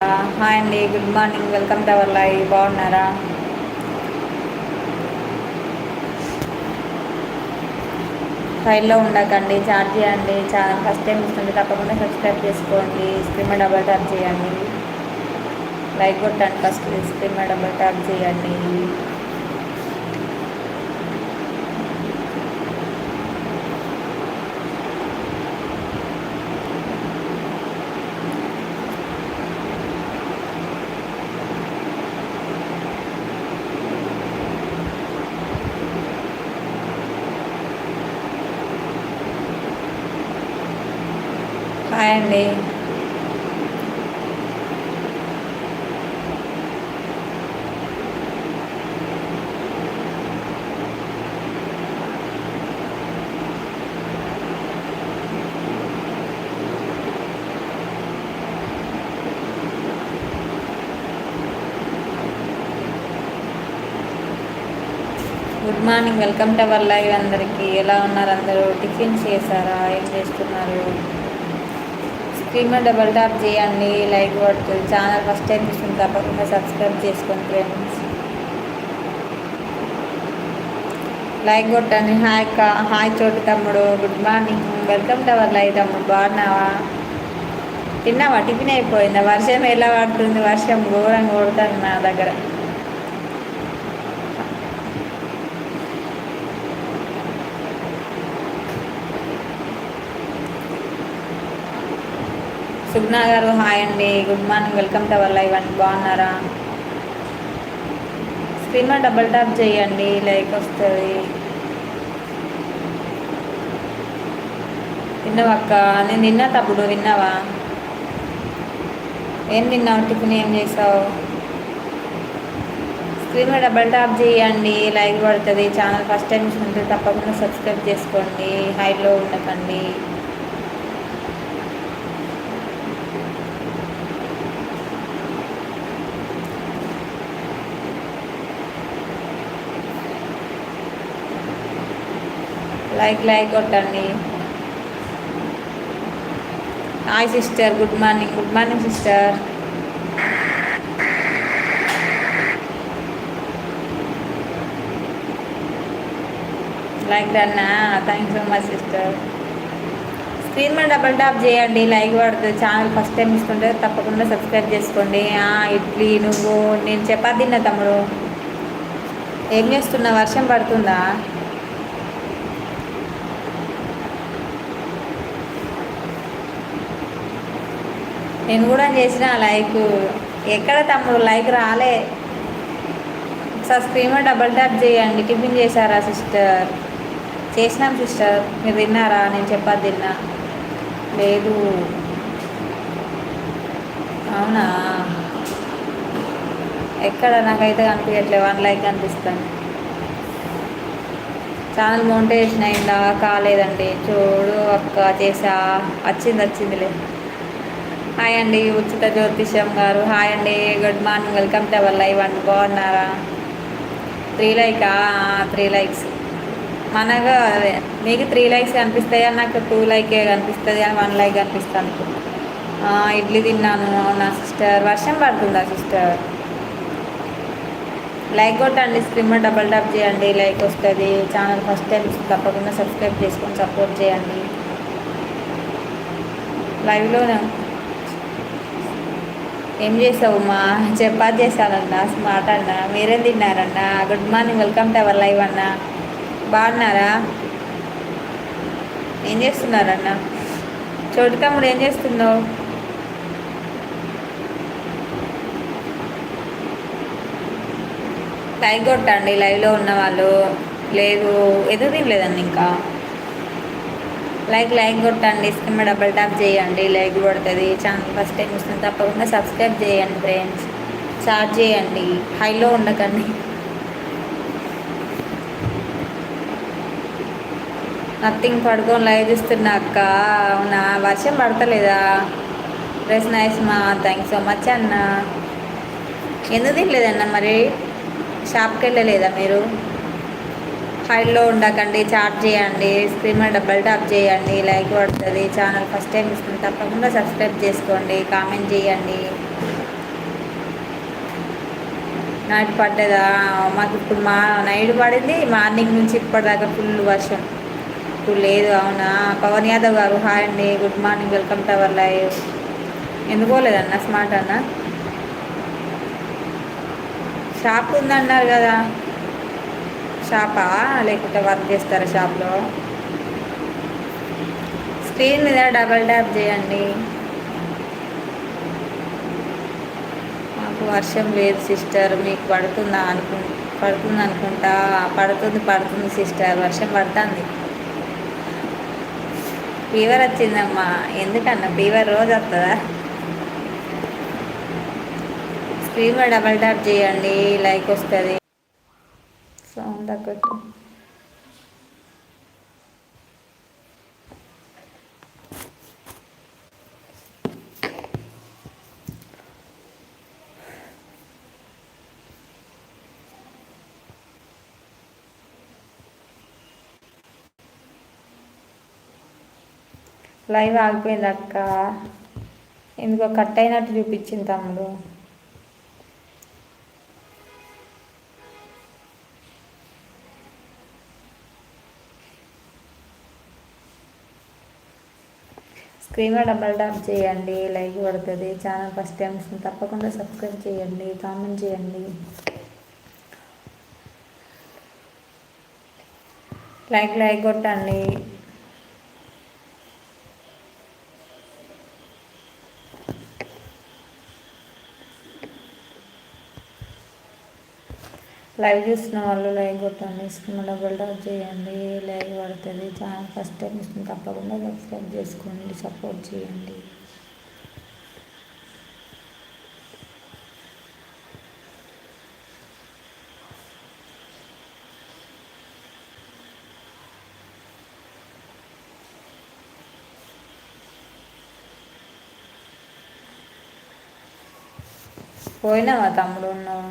Hi అండి good morning. Welcome to our live. బాగున్నారా? ఫైల్లో ఉండకండి చార్జ్ చేయండి. చాలా ఫస్ట్ టైం ఇస్తుంది తప్పకుండా సబ్స్క్రైబ్ చేసుకోండి. స్క్రీన్ మీద డబల్ ట్యాప్ చేయండి. లైక్ కొట్టండి ఫస్ట్ స్క్రీన్ మీద డబల్ ట్యాప్ చేయండి. హాయ్ అండి. Good morning welcome to our live అందరికీ. ఎలా ఉన్నారు అందరూ? టిఫిన్స్ చేశారా? ఏం చేస్తున్నారు? స్క్రీన్ మీద డబల్ ట్యాప్ చేయండి లైక్ పడుతుంది ఛానల్ ఫస్ట్ టైం చూస్తుంది తప్పకుండా సబ్స్క్రైబ్ చేసుకోండి ఫ్రెండ్స్. లైక్ కొట్టండి. హాయ్ కా హాయ్ చోటు తమ్ముడు good morning. Welcome to our live తమ్ముడు బాగున్నావా? తిన్నావా? టిఫిన్ అయిపోయిందా? వర్షం ఎలా పడుతుంది? వర్షం ఘోరంగా కొడుతుంది నా దగ్గర. సుగ్నా గారు హాయ్ అండి. Good morning. Welcome to our live అండి. బాగున్నారా? స్క్రీన్ మీద డబల్ ట్యాప్ చేయండి. లైక్ వస్తుంది. తిన్నావా అక్క? నేను తిన్నా తప్పుడు తిన్నావా? ఏం తిన్నావు? టిఫిన్ ఏం చేసావు? స్క్రీన్ మీద డబల్ ట్యాప్ చేయండి. లైక్ పడుతుంది. ఛానల్ ఫస్ట్ టైం చూస్తుంటే తప్పకుండా సబ్స్క్రైబ్ చేసుకోండి. హైలో ఉండకండి. లైక్ లైక్ కొట్టండి. Hi sister good morning good morning sister like డన్నా thank so much sister screen మీద డబల్ టాప్ చేయండి. లైక్ పడుతుంది ఛానల్ ఫస్ట్ టైం ఇస్తుంటే తప్పకుండా సబ్స్క్రైబ్ చేసుకోండి. ఇడ్లీ నువ్వు నేను చపాతీ తిన్నా తమ్ముడు. ఏం చేస్తున్నా? వర్షం పడుతుందా? నేను కూడా చేసిన లైక్ ఎక్కడ తమ్ముడు? లైక్ రాలే. Sir screen double double tap చేయండి. టిఫిన్ చేశారా సిస్టర్? చేసినాం సిస్టర్. మీరు తిన్నారా? నేను చెప్పాది తిన్నా. లేదు. అవునా? ఎక్కడ? నాకైతే కనిపించట్లేదు. వన్ లైక్ కనిపిస్తాను ఛానల్ మౌంటేషన్ అయిందా కాలేదండి. చూడు అక్క చేసా. వచ్చింది వచ్చిందిలే. హాయ్ అండి ఉచిత జ్యోతిషం గారు హాయ్ అండి good morning welcome to our live అండి బాగున్నారా త్రీ లైకా త్రీ లైక్స్ మనకు మీకు త్రీ లైక్స్ కనిపిస్తాయా నాకు టూ లైకే కనిపిస్తుంది అని వన్ లైక్ కనిపిస్తాను ఇడ్లీ తిన్నాను నా సిస్టర్ వర్షం పడుతుందా సిస్టర్ లైక్ కొట్టండి స్క్రీన్ డబల్ టాప్ చేయండి లైక్ వస్తుంది. ఛానల్ ఫస్ట్ టైం తప్పకుండా సబ్స్క్రైబ్ చేసుకొని సపోర్ట్ చేయండి. లైవ్లోనే ఏం చేసావమ్మా? మా చపాతి చేశానన్న స్మార్ట్ అన్న మీరేం తిన్నారన్నా? Good morning welcome to our live అన్న. బాగున్నారా? ఏం చేస్తున్నారన్న? చోటు తమ్ముడు ఏం చేస్తున్నావు? లైక్ కొట్టండి లైవ్లో ఉన్న వాళ్ళు లేదు ఎదురు తినలేదండి ఇంకా. లైక్ లైక్ కొట్టండి స్కిమ్ డబల్ ట్యాప్ చేయండి లైక్ కొడుతుంది ఛానల్ ఫస్ట్ టైం వస్తుంది తప్పకుండా సబ్స్క్రైబ్ చేయండి ఫ్రెండ్స్. చార్జ్ చేయండి హైలో ఉండకండి. నథింగ్ పడుకొని లైవ్ చూస్తున్నా అక్క. అవునా? వర్షం పడతలేదా? డ్రెస్ నైస్ మా థ్యాంక్ సో మచ్ అన్న. ఎందుకు తినలేదన్న మరి? షాప్కి వెళ్ళలేదా మీరు? హైలో ఉండకండి చాట్ చేయండి స్క్రీన్ మీద డబల్ ట్యాప్ చేయండి లైక్ పడుతుంది ఛానల్ ఫస్ట్ టైం ఇస్తుంది తప్పకుండా సబ్స్క్రైబ్ చేసుకోండి కామెంట్ చేయండి. నైట్ పడ్డదా? మాకు ఇప్పుడు మా నైట్ పడింది మార్నింగ్ నుంచి ఇప్పటిదాకా ఫుల్ వర్షం. ఇప్పుడు లేదు అవునా? పవన్ యాదవ్ గారు హాయ్ అండి good morning welcome to our live ఎందుకోలేదన్న smart అన్న? షాప్ ఉందన్నారు కదా. షాపా? లేకుంటే వర్క్ చేస్తారా షాప్లో? స్క్రీన్ మీద డబల్ ట్యాప్ చేయండి. మాకు వర్షం లేదు సిస్టర్ మీకు పడుతుందా అనుకు పడుతుంది అనుకుంటా. పడుతుంది పడుతుంది సిస్టర్ వర్షం పడుతుంది. ఫీవర్ వచ్చిందమ్మా. ఎందుకన్నా? ఫీవర్ రోజు వస్తుందా స్క్రీన్ డబల్ ట్యాప్ చేయండి లైక్ వస్తుంది. సౌండ్ లైవ్ ఆగిపోయింది అక్క ఎందుకో కట్ అయినట్టు చూపించింది తమ్ముడు. స్క్రీన్ డబల్ ట్యాప్ చేయండి లైక్ పడుతుంది ఛానల్ ఫస్ట్ టైం తప్పకుండా సబ్స్క్రైబ్ చేయండి కామెంట్ చేయండి. లైక్ లైక్ కొట్టండి. లైవ్ చూస్తున్న వాళ్ళు లైక్ కొట్టండి స్క్రీన్ డబుల్ డ్రాప్ చేయండి లైక్ పడుతుంది. ఛానల్ ఫస్ట్ టైం ఇస్తుంది తప్పకుండా సబ్స్క్రైబ్ చేసుకోండి సపోర్ట్ చేయండి. పోయినావా తమ్ముడు ఉన్నావు